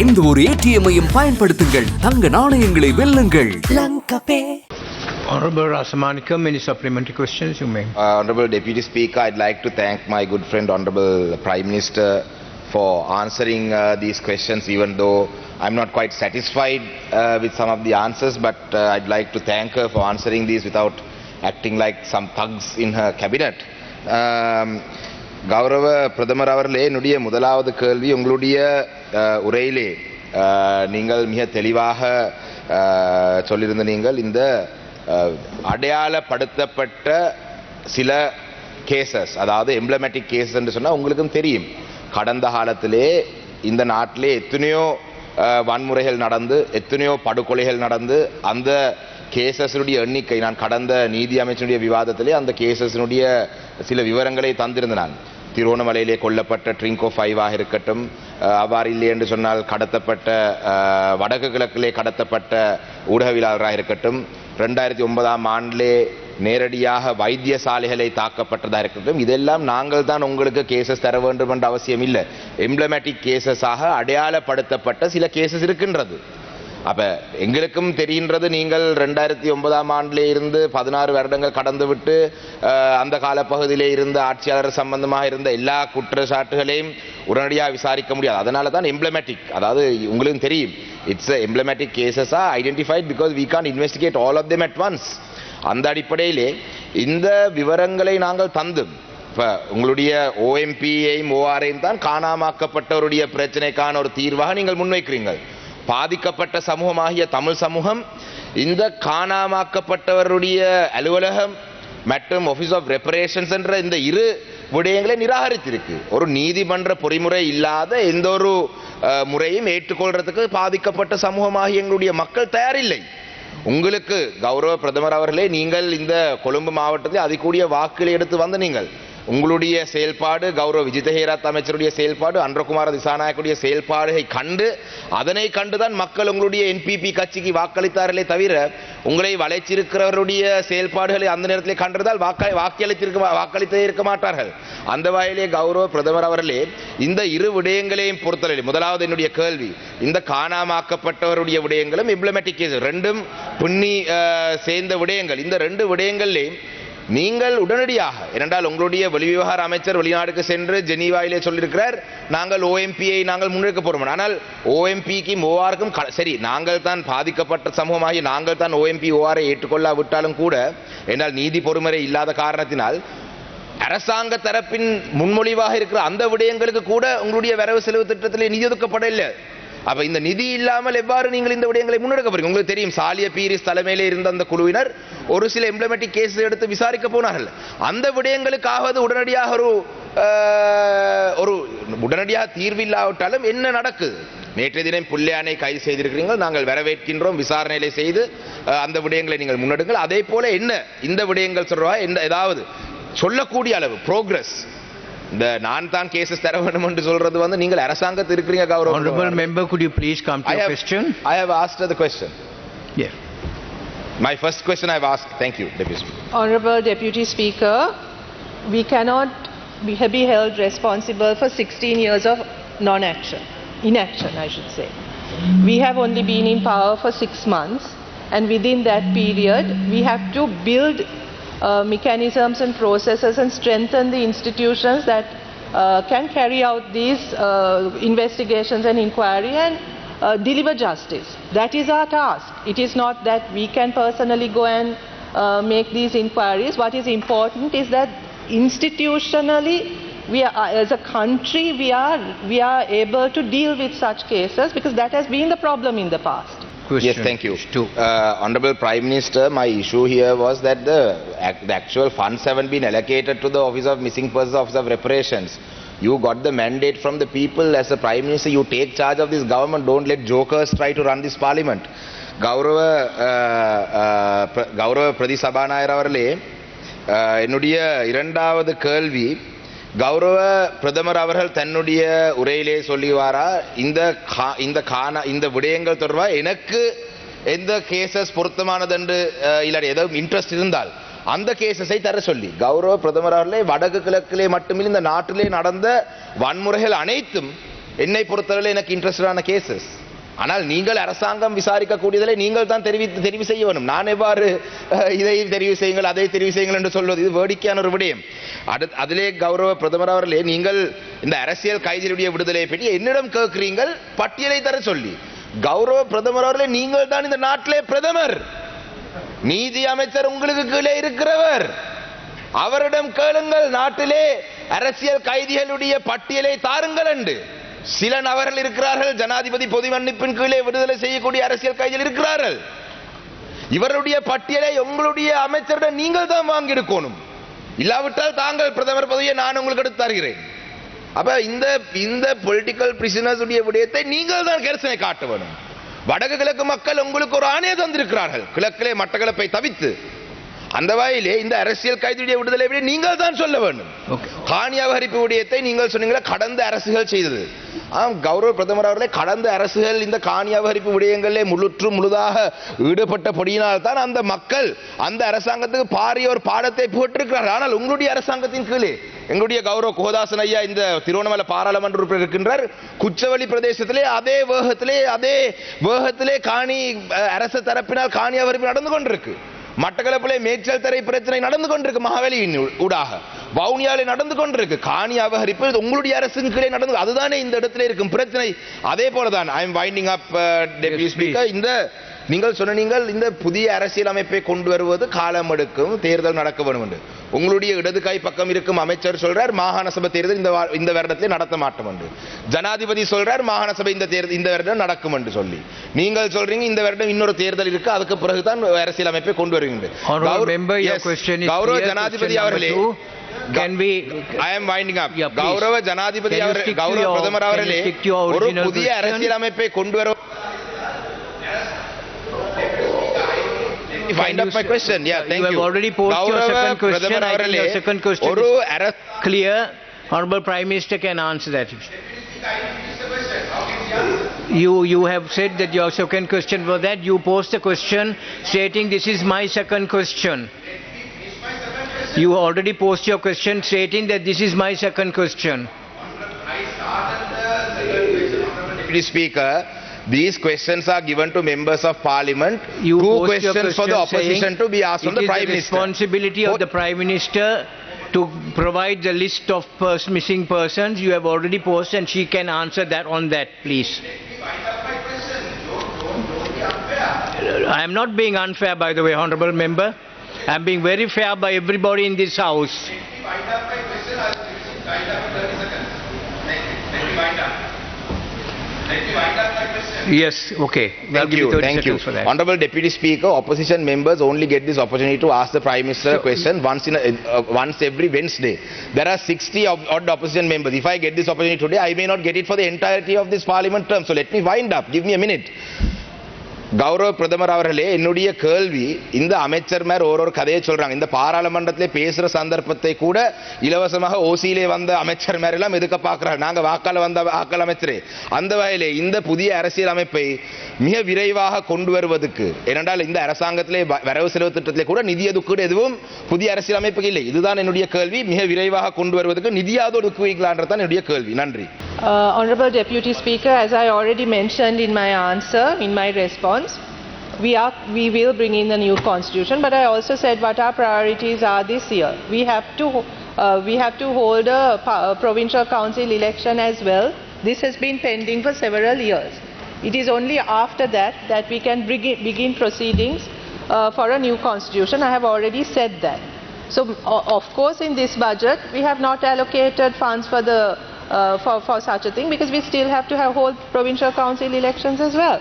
எந்த ஒரு ஏடிஎம்மையும் பயன்படுத்துங்கள் தங்க நாணயங்களை வெல்லுங்கள் Honorable Rasamanika, any supplementary questions you may. Uh, Honorable Deputy Speaker, I'd like to thank my good friend Honorable Prime Minister for answering uh, these questions even though I'm not quite satisfied uh, with some of the answers but uh, I'd like to thank her for answering these without acting like some thugs in her cabinet. Um, கௌரவ பிரதமர் அவர்களே என்னுடைய முதலாவது கேள்வி உங்களுடைய உரையிலே நீங்கள் மிக தெளிவாக சொல்லியிருந்த நீங்கள் இந்த அடையாளப்படுத்தப்பட்ட சில கேசஸ் அதாவது எம்ப்ளமேட்டிக் கேசஸ் என்று சொன்னால் உங்களுக்கும் தெரியும். கடந்த காலத்திலே இந்த நாட்டிலே எத்தனையோ வன்முறைகள் நடந்து எத்தனையோ படுகொலைகள் நடந்து அந்த கேசஸினுடைய எண்ணிக்கை நான் கடந்த நீதி அமைச்சனுடைய விவாதத்திலே அந்த கேசஸினுடைய சில விவரங்களை தந்திருந்தேன் நான். திருவோணமலையிலே கொல்லப்பட்ட ட்ரிங்கோ ஃபைவாக இருக்கட்டும் அவ்வாறு இல்லை என்று சொன்னால் கடத்தப்பட்ட வடக்கு கிழக்கிலே கடத்தப்பட்ட ஊடகவியலாளராக இருக்கட்டும் ரெண்டாயிரத்தி ஒன்பதாம் ஆண்டிலே நேரடியாக வைத்தியசாலைகளை தாக்கப்பட்டதாக இருக்கட்டும் இதெல்லாம் நாங்கள் தான் உங்களுக்கு கேசஸ் தர வேண்டும் என்ற அவசியம் இல்லை. எம்ப்ளமேட்டிக் கேசஸாக அடையாளப்படுத்தப்பட்ட சில கேசஸ் இருக்கின்றது. அப்ப எங்களுக்கும் தெரிகின்றது நீங்கள் ரெண்டாயிரத்தி ஒன்பதாம் ஆண்டிலே இருந்து பதினாறு வருடங்கள் கடந்து விட்டு அந்த காலப்பகுதியிலே இருந்த ஆட்சியாளர் சம்பந்தமாக இருந்த எல்லா குற்றச்சாட்டுகளையும் உடனடியாக விசாரிக்க முடியாது. அதனால தான் எம்ப்ளமேட்டிக் அதாவது உங்களுக்கும் தெரியும் it's emblematic cases are identified because we can investigate all of them at once அந்த அடிப்படையிலே இந்த விவரங்களை நாங்கள் தந்தும். இப்போ உங்களுடைய ஓஎம்பியையும் ஓஆரையும் தான் காணாமாக்கப்பட்டவருடைய பிரச்சனைக்கான ஒரு தீர்வாக நீங்கள் முன்வைக்கிறீர்கள். பாதிக்கப்பட்ட சமூகமாகிய தமிழ் சமூகம் இந்த காணாமாக்கப்பட்டவருடைய அலுவலகம் மற்றும் ஆஃபீஸ் ஆஃப் ரெப்பரேஷன்ஸ் என்ற இந்த இரு விடயங்களை நிராகரித்திருக்கு. ஒரு நீதிமன்ற பொறிமுறை இல்லாத எந்த ஒரு முறையும் ஏற்றுக்கொள்றதுக்கு பாதிக்கப்பட்ட சமூகமாகிய எங்களுடைய மக்கள் தயாரில்லை. உங்களுக்கு கௌரவ பிரதமர் அவர்களே நீங்கள் இந்த கொழும்பு மாவட்டத்தில் அதிகூடிய வாக்குகளை எடுத்து வந்த நீங்கள். உங்களுடைய செயல்பாடு கௌரவ விஜிதஹேராத் அமைச்சருடைய செயல்பாடு அன்றகுமார திசாநாயக்குடைய செயல்பாடுகளை கண்டு அதனை கண்டுதான் மக்கள் உங்களுடைய என்பிபி கட்சிக்கு வாக்களித்தார்களே தவிர உங்களை வளைச்சிருக்கிறவருடைய செயல்பாடுகளை அந்த நேரத்தில் கண்டதால் வாக்க வாக்களித்திருக்க வாக்களித்தே இருக்க மாட்டார்கள். அந்த வகையிலே கௌரவ பிரதமர் அவர்களே இந்த இரு விடயங்களையும் பொறுத்தவரை முதலாவது என்னுடைய கேள்வி இந்த காணாமாக்கப்பட்டவருடைய விடயங்களும் இம்ப்ளமேட்டிக் கேஸ் ரெண்டும் புண்ணி சேர்ந்த விடயங்கள் இந்த ரெண்டு விடயங்கள்லையும் நீங்கள் உடனடியாக ஏனென்றால் உங்களுடைய வெளிவிவகார அமைச்சர் வெளிநாடுக்கு சென்று ஜெனீவாயிலே சொல்லியிருக்கிறார் நாங்கள் ஓஎம்பியை நாங்கள் முன்னெடுக்க போறோம். ஆனால் ஓஎம்பிக்கும் ஓஆருக்கும் சரி நாங்கள் தான் பாதிக்கப்பட்ட சமூகமாகி நாங்கள் தான் ஓஎம்பி ஓஆரை ஏற்றுக்கொள்ளாவிட்டாலும் கூட என்னால் நீதி பொறுமுறை இல்லாத காரணத்தினால் அரசாங்க தரப்பின் முன்மொழிவாக இருக்கிற அந்த விடயங்களுக்கு கூட உங்களுடைய வரவு செலவு திட்டத்தில் நிதி ஒதுக்கப்படவில்லை. அப்ப இந்த நிதி இல்லாமல் எவ்வாறு நீங்கள் இந்த விடயங்களை முன்னெடுக்க போறீங்க? உங்களுக்கு தெரியும் சாலிய பீரிஸ் தலைமையில இருந்த அந்த குழுவினர் ஒரு சில எம்ப்ளமேட்டிக் கேஸ் எடுத்து விசாரிக்க போனார்கள். அந்த விடயங்களுக்காவது உடனடியாக ஒரு ஒரு உடனடியாக தீர்வில்லாவிட்டாலும் என்ன நடக்குது? நேற்றைய தினம் புள்ளையானை கைது செய்திருக்கிறீர்கள். நாங்கள் வரவேற்கின்றோம் விசாரணைகளை செய்து அந்த விடயங்களை நீங்கள் முன்னெடுங்கள். அதே போல என்ன இந்த விடயங்கள் சொல்றா என்ன ஏதாவது சொல்லக்கூடிய அளவு ப்ரோக்ரஸ் இந்த நான் தான் கேசஸ் தர வேண்டும் என்று சொல்றது வந்து நீங்கள் அரசாங்கத்தில் இருக்கிறீங்க Honorable கௌரவம் member, could you please come to I your have, question? I have asked her the question. Yes. My first question I've asked. Thank you, Deputy Speaker. Honorable Deputy Speaker, we cannot be be held responsible for 16 years of non-action, inaction I should say. We have only been in power for six months and within that period we have to build uh, mechanisms and processes and strengthen the institutions that uh, can carry out these uh, investigations and inquiry and uh, deliver justice. That is our task. It is not that we can personally go and make these inquiries. What is important is that institutionally, we are, as a country, we are, we are able to deal with such cases because that has been the problem in the past. Question. Yes, thank you. Two. Uh, Honorable Prime Minister, my issue here was that the, ac- the actual funds haven't been allocated to the Office of Missing Persons, Office of Reparations. You got the mandate from the people as a Prime Minister. You take charge of this government. Don't let jokers try to run this parliament. கௌரவ அஹ், அஹ், பிர- கௌரவ பிரதி சபாநாயகர் அவர்களே அஹ், என்னுடைய இரண்டாவது கேள்வி கௌரவ பிரதமர் அவர்கள் தன்னுடைய உரையிலே சொல்லிவாரா இந்த கா- இந்த காண இந்த விடயங்கள் தொடர்பாக எனக்கு எந்த கேசஸ் பொருத்தமானது என்று இல்லாட்டி ஏதோ இன்ட்ரெஸ்ட் இருந்தால் அந்த கேசஸை தர சொல்லி. கௌரவ பிரதமர் அவர்களே வடக்கு கிழக்கிலே மட்டுமில்லை இந்த நாட்டிலே நடந்த வன்முறைகள் அனைத்தும் என்னை பொறுத்தவரை எனக்கு இன்ட்ரெஸ்டான கேசஸ் ஆனால் நீங்கள் அரசாங்கம் விசாரிக்கக்கூடியதிலே நீங்கள் தான் தெரிவித்து தெரிவு செய்ய வேணும் நான் எவ்வாறு இதை தெரிவு செய்யுங்கள் அதை தெரிவு செய்யுங்கள் என்று சொல்வது இது வேடிக்கையான ஒரு விடயம். அடுத் அதிலே கௌரவ பிரதமர் அவர்களே நீங்கள் இந்த அரசியல் கைதிகளுடைய விடுதலையை பற்றி என்னிடம் கேட்கிறீங்கள் பட்டியலை தர சொல்லி. கௌரவ பிரதமர் அவர்களே நீங்கள் தான் இந்த நாட்டிலே பிரதமர். நீதி அமைச்சர் உங்களுக்கு கீழே இருக்கிறவர். அவரிடம் கேளுங்கள் நாட்டிலே அரசியல் கைதிகளுடைய பட்டியலை தாருங்கள் என்று. சில நபர்கள் இருக்கிறார்கள் ஜனாதிபதி பொது மன்னிப்பின் கீழே விடுதலை செய்யக்கூடிய அரசியல் கைதிகள் இருக்கிறார்கள். இவருடைய பட்டியலை உங்களுடைய அமைச்சரிடம் நீங்கள் தான் வாங்கி எடுக்கணும் இல்லாவிட்டால் தாங்கள் பிரதமர் பதவியை நான் உங்களுக்கு எடுத்து தருகிறேன். அப்ப இந்த இந்த பொலிட்டிக்கல் பிரிசனர்ஸ் உடைய விடயத்தை நீங்கள் தான் கரிசனை காட்ட வேணும். வடக்கு கிழக்கு மக்கள் உங்களுக்கு ஒரு ஆணையை தந்திருக்கிறார்கள். கிழக்கிலே மட்டக்களப்பை தவித்து அந்த வகையிலே இந்த அரசியல் கைதியுடைய விடுதலை விட நீங்கள் தான் சொல்ல வேண்டும். Okay. காணி அபகரிப்பு விடயத்தை நீங்கள் சொன்னீங்களா கடந்த அரசுகள் செய்தது. ஆம் கௌரவ பிரதமர் அவர்களே கடந்த அரசுகள் இந்த காணி அபகரிப்பு விடயங்களிலே முழுற்று முழுதாக ஈடுபட்டபடியினால் தான் அந்த மக்கள் அந்த அரசாங்கத்துக்கு பாரிய ஒரு பாடத்தை போட்டிருக்கிறார்கள். ஆனால் உங்களுடைய அரசாங்கத்தின் கீழே எங்களுடைய கௌரவ கோதாசன் ஐயா இந்த திருவண்ணாமலை பாராளுமன்ற உறுப்பினர் இருக்கின்றார். குச்சவெளி பிரதேசத்திலே அதே வேகத்திலே அதே வேகத்திலே காணி அரசு தரப்பினால் காணி அபகரிப்பு நடந்து கொண்டிருக்கு. மட்டக்களப்பிலே மேய்ச்சல் தரை பிரச்சனை நடந்து கொண்டிருக்கு மகாவலியின் ஊடாக. வவுனியாலே நடந்து கொண்டிருக்கு. காணி அபகரிப்பு உங்களுடைய அரசின் கீழே நடந்து அதுதானே இந்த இடத்துல இருக்கும் பிரச்சனை. அதே போலதான் I am winding up deputy Yes, speaker இந்த நீங்கள் சொன்ன நீங்கள் இந்த புதிய அரசியல் அமைப்பை கொண்டு வருவது காலம் எடுக்கும் தேர்தல் நடக்க வேண்டும் என்று உங்களுடைய இடது கை பக்கம் இருக்கும் அமைச்சர் சொல்றார் மாகாண சபை தேர்தல் இந்த இந்த வருடத்திலே நடத்த மாட்டோம் என்று ஜனாதிபதி சொல்றார் மாகாண சபை இந்த தேர்தல் இந்த வருடம் நடக்கும் என்று சொல்லி நீங்கள் சொல்றீங்க இந்த வருடம் இன்னொரு தேர்தல் இருக்கு அதுக்கு பிறகுதான் அரசியல் அமைப்பை கொண்டு is கௌரவ. ஜனாதிபதி அவர்களே Can we, Yeah. கௌரவ ஜனாதிபதி Can you our stick to கௌரவ பிரதமர் அவர்களே ஒரு புதிய question? அரசியல் அமைப்பை கொண்டு வர you find out my question. Yeah, thank you. You have already posed your second question. I think your second question is clear. Honorable Prime Minister can answer that. You, you have said that your second question was that you posed the question stating this is my second question. You already posed your question stating that this is my second question. Deputy Speaker, uh, these questions are given to members of parliament. You Two post questions for the opposition to be asked from the Prime the Minister. responsibility of the Prime Minister to provide the list of pers- missing persons. You have already posted and she can answer that on that, please. I am not being unfair, by the way, Honorable Member. I am being very fair by everybody in this House. Yes, okay. Thank you, thank you. for that. Honorable Deputy Speaker, opposition members only get this opportunity to ask the Prime Minister a question once in a, uh, once every Wednesday. There are 60 odd opposition members. If I get this opportunity today, I may not get it for the entirety of this parliament term. So let me wind up. Give me a minute. கௌரவ பிரதமர் அவர்களே என்னுடைய கேள்வி இந்த அமைச்சர் மேர் ஒரு ஒரு கதையை சொல்றாங்க. இந்த பாராளுமன்றத்திலே பேசுற சந்தர்ப்பத்தை கூட இலவசமாக ஓசியிலே வந்த அமைச்சர் மேரெல்லாம் எதுக்க பார்க்கிறார்? நாங்க வாக்காள வந்த வாக்காள அமைச்சரே. அந்த வகையிலே இந்த புதிய அரசியல் அமைப்பை மிக விரைவாக கொண்டு வருவதற்கு ஏனென்றால் இந்த அரசாங்கத்திலே வ- வரவு செலவு திட்டத்திலே கூட நிதி ஒதுக்கீடு எதுவும் புதிய அரசியல் அமைப்புக்கு இல்லை. இதுதான் என்னுடைய கேள்வி. மிக விரைவாக கொண்டு வருவதற்கு நிதியாவது ஒதுக்குவீங்களான்றதான் என்னுடைய கேள்வி. நன்றி. Uh, Honorable Deputy Speaker, as I already mentioned in my answer, in my response, we are, we will bring in the new constitution, but I also said what our priorities are this year. We have to, uh, we have to hold a a provincial council election as well. This has been pending for several years. It is only after that that we can begin, proceedings uh, for a new constitution. I have already said that. So, of course, in this budget, we have not allocated funds for the, Uh, for, for such a thing because we still have to have hold provincial council elections as well.